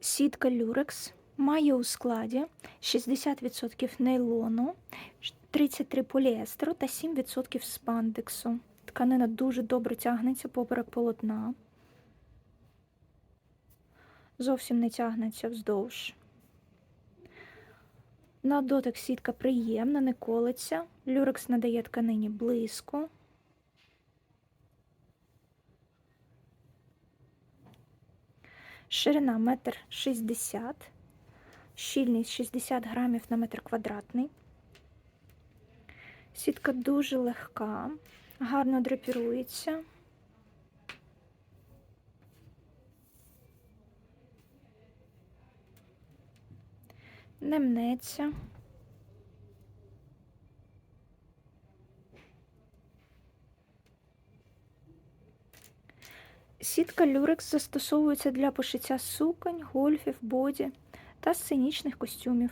Сітка Люрекс має у складі 60% нейлону, 33 поліестеру та 7% спандексу. Тканина дуже добре тягнеться поперек полотна. Зовсім не тягнеться вздовж. На дотик сітка приємна, не колиться. Люрекс надає тканині блиску. Ширина 1,60 м, щільність 60 грамів на метр квадратний. Сітка дуже легка, гарно драпірується. Не мнеться. Сітка люрекс застосовується для пошиття суконь, гольфів, боді та сценічних костюмів.